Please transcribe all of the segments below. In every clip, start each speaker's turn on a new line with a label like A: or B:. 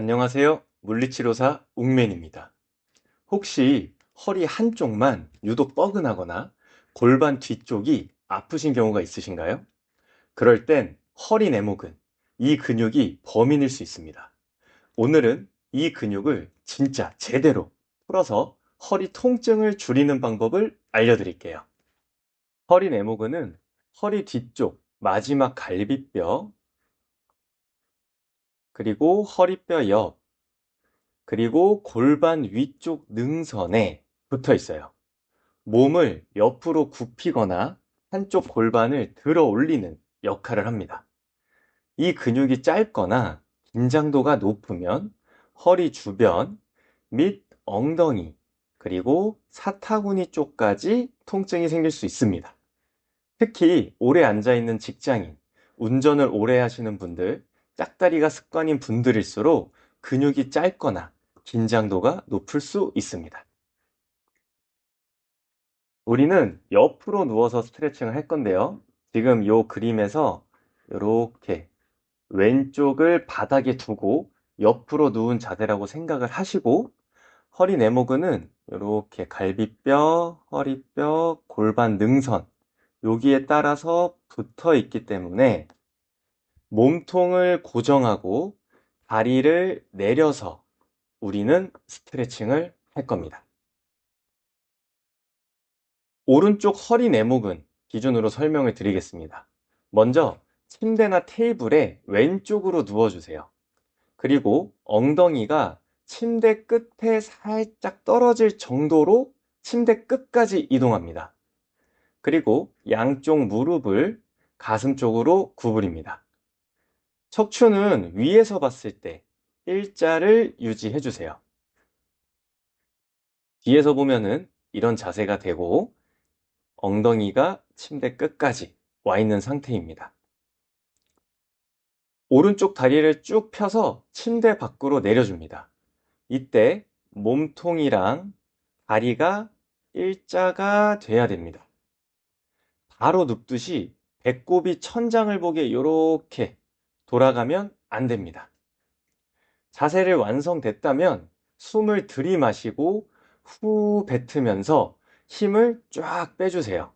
A: 안녕하세요. 물리치료사 웅맨입니다. 혹시 허리 한쪽만 유독 뻐근하거나 골반 뒤쪽이 아프신 경우가 있으신가요? 그럴 땐 허리 내목은 이 근육이 범인일 수 있습니다. 오늘은 이 근육을 진짜 제대로 풀어서 허리 통증을 줄이는 방법을 알려드릴게요. 허리 내목은 허리 뒤쪽 마지막 갈비뼈, 그리고 허리뼈 옆, 그리고 골반 위쪽 능선에 붙어 있어요. 몸을 옆으로 굽히거나 한쪽 골반을 들어 올리는 역할을 합니다. 이 근육이 짧거나 긴장도가 높으면 허리 주변 및 엉덩이 그리고 사타구니 쪽까지 통증이 생길 수 있습니다. 특히 오래 앉아 있는 직장인, 운전을 오래 하시는 분들, 짝다리가 습관인 분들일수록 근육이 짧거나 긴장도가 높을 수 있습니다. 우리는 옆으로 누워서 스트레칭을 할 건데요. 지금 이 그림에서 이렇게 왼쪽을 바닥에 두고 옆으로 누운 자세라고 생각을 하시고 허리 내목은 이렇게 갈비뼈, 허리뼈, 골반 능선 여기에 따라서 붙어 있기 때문에 몸통을 고정하고 다리를 내려서 우리는 스트레칭을 할 겁니다. 오른쪽 허리 내목은 기준으로 설명을 드리겠습니다. 먼저 침대나 테이블에 왼쪽으로 누워주세요. 그리고 엉덩이가 침대 끝에 살짝 떨어질 정도로 침대 끝까지 이동합니다. 그리고 양쪽 무릎을 가슴 쪽으로 구부립니다. 척추는 위에서 봤을 때 일자를 유지해 주세요. 뒤에서 보면은 이런 자세가 되고 엉덩이가 침대 끝까지 와 있는 상태입니다. 오른쪽 다리를 쭉 펴서 침대 밖으로 내려줍니다. 이때 몸통이랑 다리가 일자가 돼야 됩니다. 바로 눕듯이 배꼽이 천장을 보게 이렇게 돌아가면 안 됩니다. 자세를 완성됐다면 숨을 들이마시고 후 뱉으면서 힘을 쫙 빼주세요.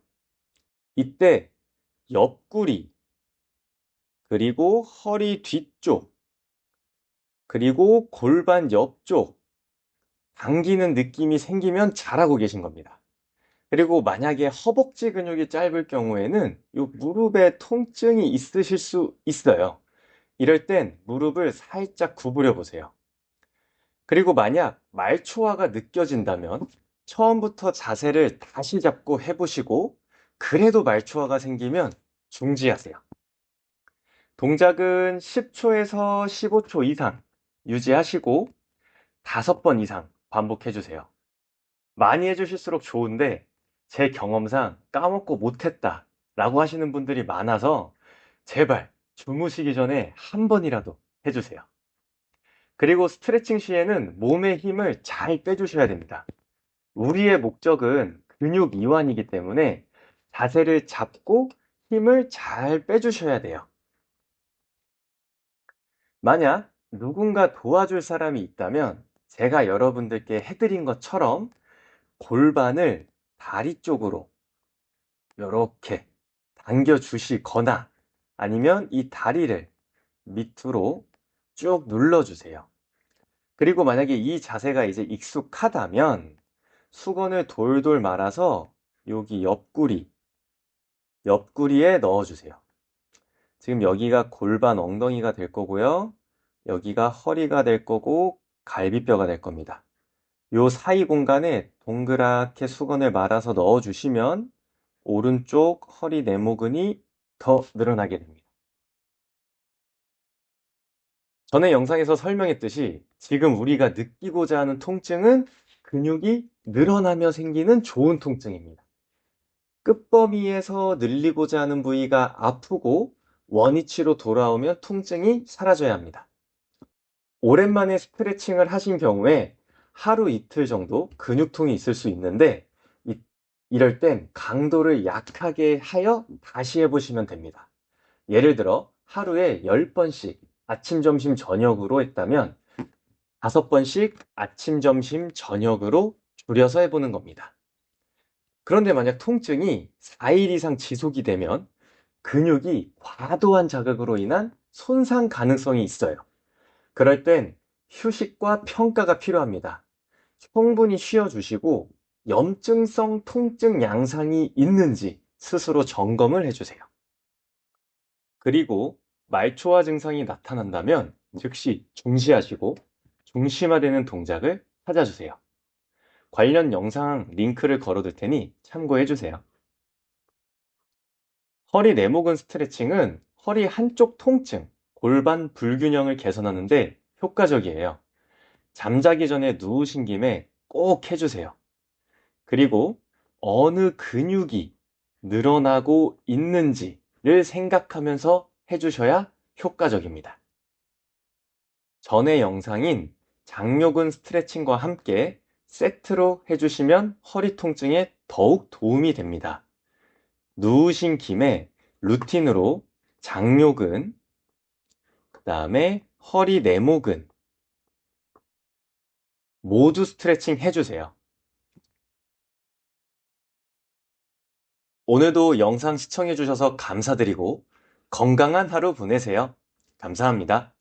A: 이때 옆구리, 그리고 허리 뒤쪽, 그리고 골반 옆쪽 당기는 느낌이 생기면 잘하고 계신 겁니다. 그리고 만약에 허벅지 근육이 짧을 경우에는 이 무릎에 통증이 있으실 수 있어요. 이럴 땐 무릎을 살짝 구부려 보세요. 그리고 만약 말초화가 느껴진다면 처음부터 자세를 다시 잡고 해보시고 그래도 말초화가 생기면 중지하세요. 동작은 10초에서 15초 이상 유지하시고 5번 이상 반복해 주세요. 많이 해주실수록 좋은데 제 경험상 까먹고 못했다 라고 하시는 분들이 많아서 제발 주무시기 전에 한 번이라도 해주세요. 그리고 스트레칭 시에는 몸의 힘을 잘 빼주셔야 됩니다. 우리의 목적은 근육 이완이기 때문에 자세를 잡고 힘을 잘 빼주셔야 돼요. 만약 누군가 도와줄 사람이 있다면 제가 여러분들께 해드린 것처럼 골반을 다리 쪽으로 이렇게 당겨 주시거나 아니면 이 다리를 밑으로 쭉 눌러주세요. 그리고 만약에 이 자세가 이제 익숙하다면 수건을 돌돌 말아서 여기 옆구리, 옆구리에 넣어주세요. 지금 여기가 골반 엉덩이가 될 거고요. 여기가 허리가 될 거고 갈비뼈가 될 겁니다. 요 사이 공간에 동그랗게 수건을 말아서 넣어주시면 오른쪽 허리 내모근이 더 늘어나게 됩니다. 전에 영상에서 설명했듯이 지금 우리가 느끼고자 하는 통증은 근육이 늘어나며 생기는 좋은 통증입니다. 끝범위에서 늘리고자 하는 부위가 아프고 원위치로 돌아오면 통증이 사라져야 합니다. 오랜만에 스트레칭을 하신 경우에 하루 이틀 정도 근육통이 있을 수 있는데 이럴 땐 강도를 약하게 하여 다시 해보시면 됩니다. 예를 들어 하루에 10번씩 아침, 점심, 저녁으로 했다면 다섯 번씩 아침, 점심, 저녁으로 줄여서 해보는 겁니다. 그런데 만약 통증이 4일 이상 지속이 되면 근육이 과도한 자극으로 인한 손상 가능성이 있어요. 그럴 땐 휴식과 평가가 필요합니다. 충분히 쉬어주시고 염증성 통증 양상이 있는지 스스로 점검을 해주세요. 그리고 말초화 증상이 나타난다면 즉시 중시하시고 중심화되는 동작을 찾아주세요. 관련 영상 링크를 걸어둘 테니 참고해주세요. 허리 내목근 스트레칭은 허리 한쪽 통증, 골반 불균형을 개선하는데 효과적이에요. 잠자기 전에 누우신 김에 꼭 해주세요. 그리고 어느 근육이 늘어나고 있는지를 생각하면서 해주셔야 효과적입니다. 전의 영상인 장요근 스트레칭과 함께 세트로 해주시면 허리 통증에 더욱 도움이 됩니다. 누우신 김에 루틴으로 장요근, 그 다음에 허리 내목근 모두 스트레칭 해주세요. 오늘도 영상 시청해주셔서 감사드리고 건강한 하루 보내세요. 감사합니다.